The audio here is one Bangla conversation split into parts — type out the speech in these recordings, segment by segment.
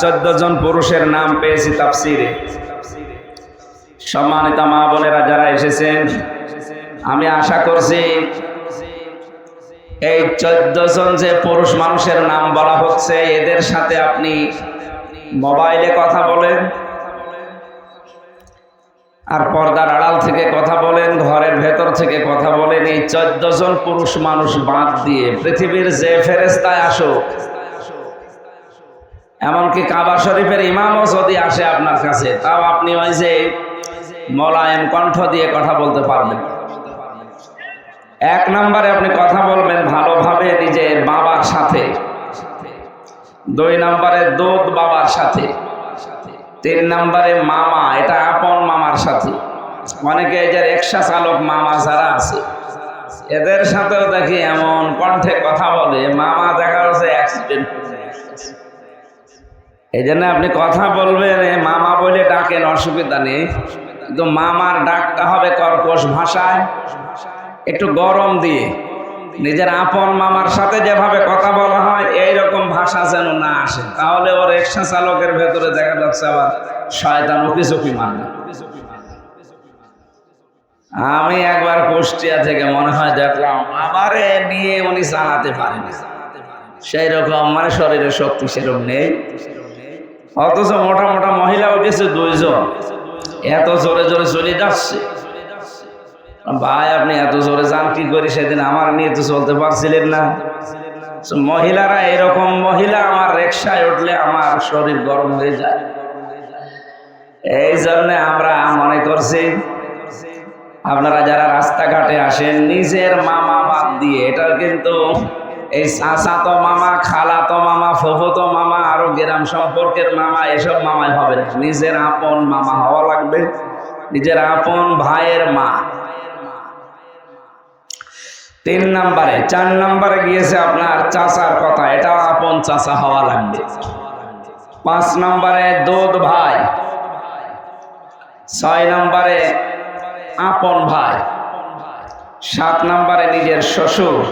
চোদ্দ জন পুরুষের নাম পেয়েছি তাফসিরে। সম্মানিত মা বোনেরা যারা এসেছেন, আমি আশা করছি এই চোদ্দ জন যে পুরুষ মানুষের নাম বলা হচ্ছে, এদের সাথে আপনি মোবাইলে কথা বলেন, আর পর্দার আড়াল থেকে কথা বলেন, ঘরের ভেতর থেকে কথা বলেন। এই চোদ্দ জন পুরুষ মানুষ বাদ দিয়ে পৃথিবীর যে ফেরেস্তায় আসুক এমনকি কাবা শরীফের ইমামও যদি আসে আপনার কাছে, তাও আপনি ওই যে মলায়ন কণ্ঠ দিয়ে কথা বলতে পারবেন। এক নম্বরে আপনি কথা বলবেন ভালোভাবে নিজের বাবার সাথে। দুই নম্বরে দুধ বাবার সাথে। তিন নম্বরে মামা, এটা আপন মামার সাথে। অনেকে যে রিক্সা চালক মামা যারা আছে, এদের সাথেও দেখি এমন কণ্ঠে কথা বলে, মামা দেখা যাচ্ছে অ্যাক্সিডেন্ট এই জন্য আপনি কথা বলবেন মামা বলে ডাকেন, অসুবিধা নেই। কিন্তু মামার ডাকটা হবে কর্কশ ভাষায়, একটু গরম দিয়ে। নিজের আপন মামার সাথে যেভাবে কথা বলা হয় এই রকম ভাষা যেন না আসে। তাহলে ওর রিক্সা চালকের ভেতরে দেখা যাচ্ছে আবার শয়তান উকি চুকি মারবে। আমি একবার কুষ্টিয়া থেকে মনে হয় দেখলাম, আমারে নিয়ে উনি চালাতে পারেনি। সেই রকম মানে শরীরের শক্তি সেরকম নেই। অথচ মোটা মোটা মহিলা উঠেছে দুইজন। এত জোরে জোরে চলে যাচ্ছে। ভাই, আপনি এত জোরে যান, কি করি? সেদিন আমার নিয়ে তো চলতে পারছিলেন না। মহিলারা এরকম মহিলা, আমার রিক্সায় উঠলে আমার শরীর গরম হয়ে যায়। এই জন্য আমরা মনে করছি, আপনারা যারা রাস্তাঘাটে আসেন, নিজের মামা বাদ দিয়ে এটা কিন্তু এই চাচাতো মামা, খালাতো মামা, ফুফুতো গ্রাম সম্পর্কের মামা, এসব মামাই হবে না। নিজের আপন মামা হওয়া লাগবে। নিজের আপন ভাইয়ের মা। তিন নম্বরে, চার নম্বরে গিয়েছে আপনার চাচার কথা। এটাও আপন চাচা হওয়া লাগবে। পাঁচ নম্বরে, দুধ ভাই। ছয় নম্বরে, আপন ভাই। সাত নম্বরে, নিজের শ্বশুর।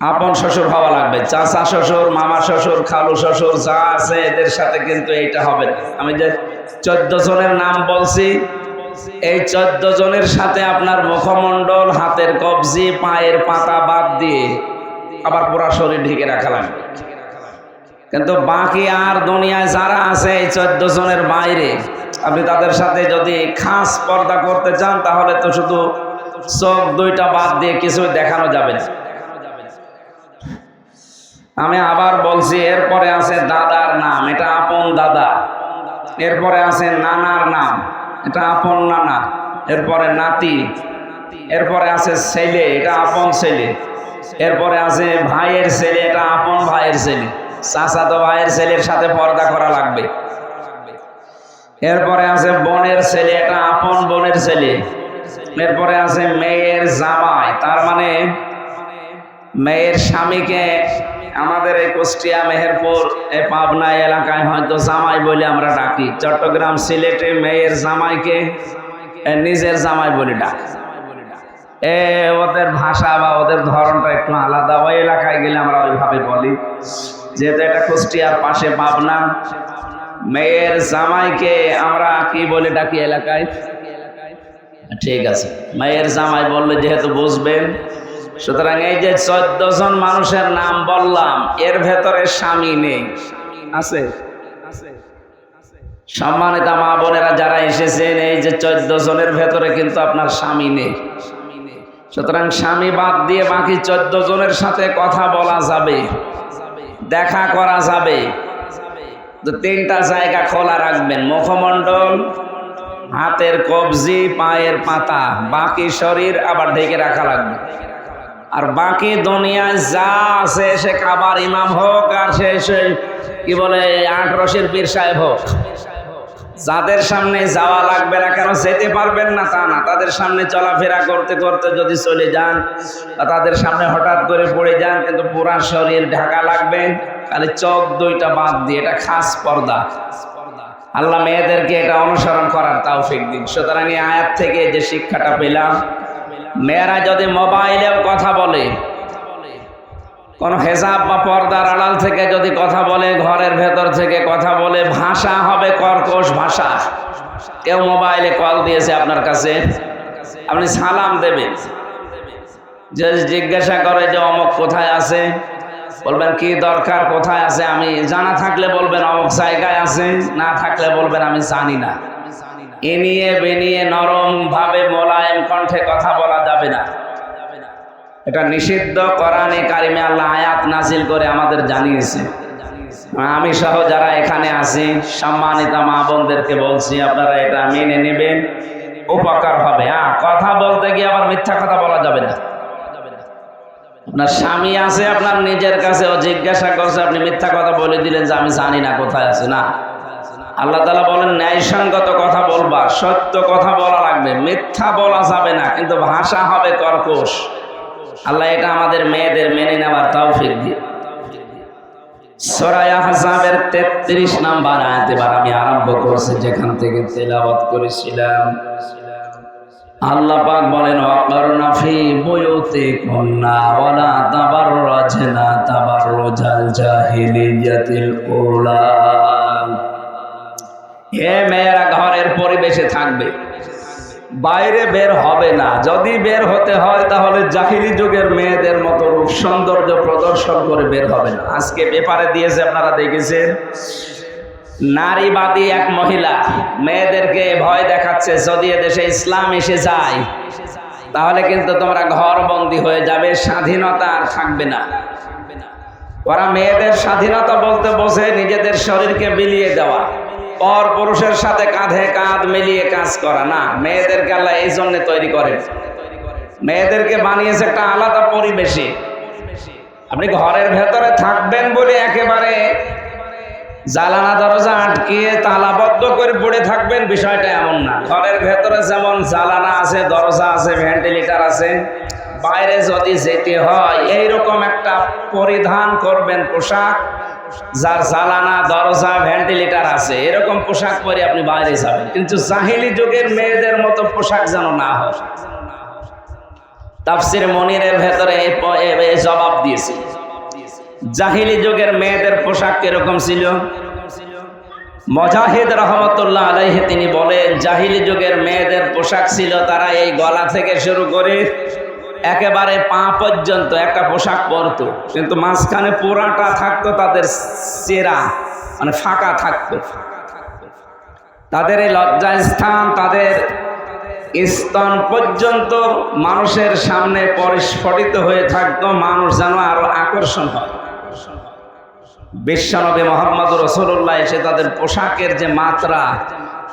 আপন শ্বশুর হওয়া লাগবে। চাচা শ্বশুর, মামা শ্বশুর, খালু শ্বশুর, যা আছে এদের সাথে কিন্তু এইটা হবে আমি যে চোদ্দ জনের নাম বলছি, এই চোদ্দ জনের সাথে আপনার মুখমণ্ডল, হাতের কবজি, পায়ের পাতা বাদ দিয়ে আবার পুরা শরীর ঢেকে রাখা লাগবে। কিন্তু বাকি আর দুনিয়ায় যারা আছে এই চোদ্দ জনের বাইরে, আপনি তাদের সাথে যদি খাস পর্দা করতে চান, তাহলে তো শুধু চোখ দুইটা বাদ দিয়ে কিছু দেখানো যাবে না। আমি আবার বলছি, এরপরে আছে দাদার নাম, এটা আপন দাদা। এরপরে আছে নানার নাম, এটা আপন নানা। এরপরে নাতি, এরপরে আছে ছেলে, এটা আপন ছেলে। এরপরে আছে ভাইয়ের ছেলে, এটা আপন ভাইয়ের ছেলে। চাচাতো ভাইয়ের ছেলের সাথে পর্দা করা লাগবে। এরপরে আছে বোনের ছেলে, এটা আপন বোনের ছেলে। এরপরে আছে মেয়ের জামাই, তার মানে মেয়ের স্বামীকে আমাদের এই কুষ্টিয়া, মেহেরপুর, এই পাবনা এলাকায় হয়তো জামাই বলে আমরা ডাকি। চট্টগ্রাম সিলেটে মেয়ের জামাইকে নিজের জামাই বলে ডাক। এ ওদের ভাষা বা ওদের ধরনটা একটু আলাদা। ওই এলাকায় গেলে আমরা ওইভাবে বলি। যেহেতু এটা কুষ্টিয়ার পাশে পাবনা, মেয়ের জামাইকে আমরা কি বলে ডাকি এলাকায়? ঠিক আছে। মেয়ের জামাই বললে যেহেতু বুঝবেন সুতরাং এই যে চোদ্দ জন মানুষের নাম বললাম, এর ভেতরে স্বামী নেই। আছে? সম্মানিত মা বোনেরা যারা এসেছেন, এই যে চোদ্দ জনের ভেতরে কিন্তু আপনার স্বামী নেই। সুতরাং স্বামী বাদ দিয়ে বাকি চোদ্দ জনের সাথে কথা বলা যাবে, দেখা করা যাবে। তো তিনটা জায়গা খোলা রাখবেন, মুখমণ্ডল, হাতের কবজি, পায়ের পাতা, বাকি শরীর আবার ঢেকে রাখা লাগবে। আর বাকি দুনিয়ায় যা আছে সে কাবার ইমাম হোক আর সে কি বলে, আট রশির পীর সাহেব হোক। যাদের সামনে যাওয়া লাগবে না কেন, যেতে পারবেন না তা না। তাদের সামনে চলাফেরা করতে করতে যদি চলে যান তাদের সামনে হঠাৎ করে পড়ে যান, কিন্তু পুরা শরীর ঢাকা লাগবে, খালি চোখ দুইটা বাদ দিয়ে, এটা খাস পর্দা। আল্লাহ মেয়েদেরকে এটা অনুসরণ করার তৌফিক দিন। সুতরাং এই আয়াত থেকে যে শিক্ষাটা পেলাম মেয়েরা যদি মোবাইলেও কথা বলে, কোন হেজাব বা পর্দার আড়াল থেকে যদি কথা বলে, ঘরের ভেতর থেকে কথা বলে, ভাষা হবে কর্কশ ভাষা। কেউ মোবাইলে কল দিয়েছে আপনার কাছে, আপনি সালাম দেবেন। যে জিজ্ঞাসা করে যে অমুক কোথায় আছে, বলবেন, কি দরকার, কোথায় আছে? আমি জানা থাকলে বলবেন, অমুক জায়গায় আছে, না থাকলে বলবেন, আমি জানি না। এ নিয়ে বেনিয়ে নরম ভাবে মোলায়েম কণ্ঠে কথা বলা যাবে না। এটা নিষিদ্ধ কোরআনে কারিমে আল্লাহ আয়াত নাজিল করে আমাদের জানিয়েছে। আমি সহ যারা এখানে আছি, সম্মানিত মা বোনদেরকে বলছি, আপনারা এটা মেনে নেবেন, উপকার হবে। হ্যাঁ কথা বলতে গিয়ে আবার মিথ্যা কথা বলা যাবে না। আপনার স্বামী আছে, আপনার নিজের কাছে ও জিজ্ঞাসা করছে, আপনি মিথ্যা কথা বলে দিলেন যে আমি জানি না কোথায় আছে। না। আল্লাহ তালা বলেন, ন্যায়সঙ্গত কথা বলবা, সত্য কথা বলা লাগবে, মিথ্যা বলা যাবে না, কিন্তু ভাষা হবে কর্কশ। আল্লাহ এটা আমাদের মেয়েদের মেনে নেওয়ার তৌফিক দিয়ে হাসাবের তেত্রিশ নাম্বার আয়াত এবার আমি আরম্ভ করছি, যেখান থেকে তেলাওয়াত করেছিলাম। আল্লাহ পাক বলেন অকরনা ফি বুয়ুতি কুন্না ওয়ালা তাবাররাজনা তাবাররুজাল জাহিলিয়াতিল উলা। হে মেয়েরা ঘরের পরিবেশে থাকবে। বাইরে বের হবে না। যদি বের হতে হয়, তাহলে জাহিলি যুগের মেয়েদের মতো রূপ সৌন্দর্য প্রদর্শন করে বের হবে না। আজকে পেপারে দিয়েছে, আপনারা দেখেছেন? নারীবাদী এক মহিলা মেয়েদেরকে ভয় দেখাচ্ছে, যদি এদেশে ইসলাম এসে যায়, তাহলে কিন্তু তোমরা ঘর বন্দি হয়ে যাবে, স্বাধীনতা আর থাকবে না। ওরা মেয়েদের স্বাধীনতা বলতে বসে নিজেদের শরীরকে বিলিয়ে দেওয়া। পর পুরুষের সাথে কাঁধে কাঁধ মিলিয়ে কাজ করা। না, মেয়েদেরকে আল্লাহ এই জন্য তৈরি করেন। মেয়েদেরকে বানিয়েছে একটা আলাদা পরিবেশে। আপনি ঘরের ভেতরে থাকবেন বলে একেবারে জ্বালানা দরজা আটকিয়ে তালাবদ্ধ করে পড়ে থাকবেন, বিষয়টা এমন না। ঘরের ভেতরে যেমন জ্বালানা আছে, দরজা আছে, ভেন্টিলেটার আছে, বাইরে যদি যেতে হয়, এইরকম একটা পরিধান করবেন পোশাক যার জ্বালানা, দরজা ভেন্টিলেটার আছে, এরকম পোশাক পরে আপনি বাইরে যাবেন। কিন্তু জাহিলি যুগের মেয়েদের মতো পোশাক যেন না হয়। তাফসির মনিরের ভেতরে জবাব দিয়েছে। জাহিলি যুগের মেয়েদের পোশাক কীরকম ছিল? মজাহিদ রহমতুল্লাহ আলাইহি তিনি বলেন, জাহিলি যুগের মেয়েদের পোশাক ছিল তারা এই গলা থেকে শুরু করে একেবারে পা পর্যন্ত, একটা পোশাক পরতো। কিন্তু মাঝখানে পুরাটা থাকতো তাদের চেরা মানে ফাঁকা থাকতো। তাদের এই লজ্জাস্থান তাদের স্তন পর্যন্ত মানুষের সামনে পরিস্ফুটিত হয়ে থাকতো, মানুষ যেন আরও আকর্ষণ হয়। বিশ্বনবী মোহাম্মদ রসুল্লাহ এসে তাদের পোশাকের যে মাত্রা,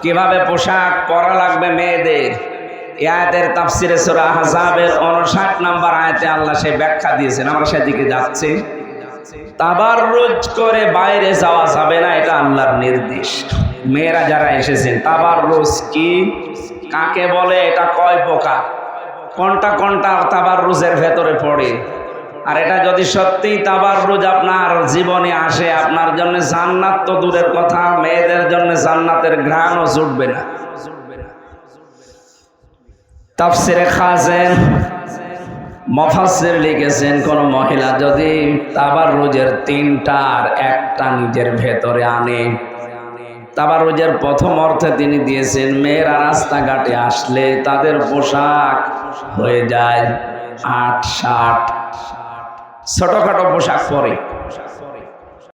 কীভাবে পোশাক পরা লাগবে মেয়েদের আয়াতের তাফসিরে সুরা হাজাবের উনষাট নাম্বার আয়াতে আল্লাহ সে ব্যাখ্যা দিয়েছেন। আমরা সেদিকে যাচ্ছি। তাবার রোজ করে বাইরে যাওয়া যাবে না, এটা আল্লাহর নির্দেশ। মেয়েরা যারা এসেছেন তাবার রোজ কি? কাকে বলে? এটা কয় প্রকার? কোনটা কোনটা তাবার রোজের ভেতরে পড়ে? আর এটা যদি সত্যি তাবার রোজ আপনার জীবনে আসে, আপনার জন্য জান্নাত তো দূরের কথা, মেয়েদের জন্য জান্নাতের ঘ্রাণও জুটবে না। তাফসিরে খাজেন মফাসির লিখেছেন কোন মহিলা যদি তাবার রোজের তিনটার একটা নিজের ভেতরে আনে। তাবার রোজের প্রথম অর্থে তিনি দিয়েছেন, মেয়েরা রাস্তাঘাটে আসলে তাদের পোশাক হয়ে যায় আট ষাট ছোটখাটো পোশাক পরে।